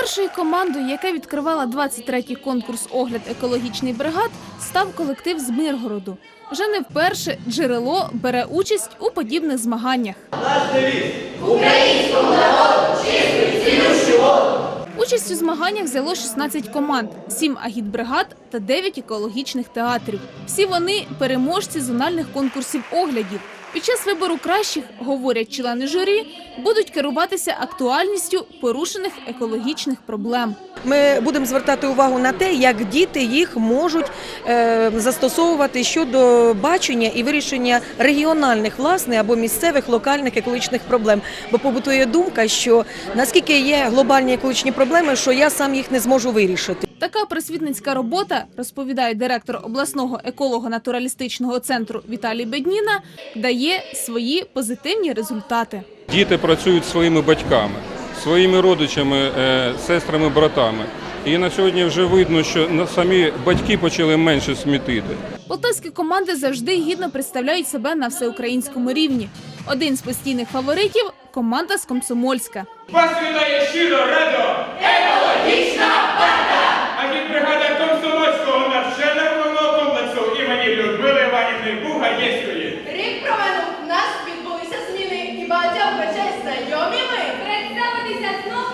Першою командою, яка відкривала 23-й конкурс огляд екологічний бригад, став колектив з Миргороду. Вже не вперше джерело бере участь у подібних змаганнях. Участь у змаганнях взяло 16 команд, 7 агітбригад та 9 екологічних театрів. Всі вони переможці зональних конкурсів оглядів. Під час вибору кращих, говорять члени журі, будуть керуватися актуальністю порушених екологічних проблем. Ми будемо звертати увагу на те, як діти їх можуть е, застосовувати щодо бачення і вирішення регіональних власне або місцевих локальних екологічних проблем. Бо побутує думка, що наскільки є глобальні екологічні проблеми, що я сам їх не зможу вирішити. Така просвітницька робота, розповідає директор обласного еколого-натуралістичного центру Віталій Бедніна, дає свої позитивні результати. Діти працюють своїми батьками, своїми родичами, е, сестрами, братами. І на сьогодні вже видно, що на- самі батьки почали менше смітити. Полтавські команди завжди гідно представляють себе на всеукраїнському рівні. Один з постійних фаворитів команда з Комсомольська. Вас вітає щиро радо! Людмили Іванівни Бугаєвської. Рік проминув, в нас відбулися зміни і багатьох речей знайомі ми. Представитися знов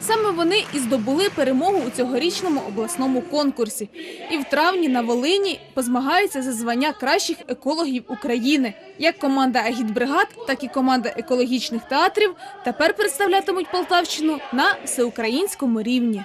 Саме вони і здобули перемогу у цьогорічному обласному конкурсі. І в травні на Волині позмагаються за звання кращих екологів України. Як команда агітбригад, так і команда екологічних театрів тепер представлятимуть Полтавщину на всеукраїнському рівні.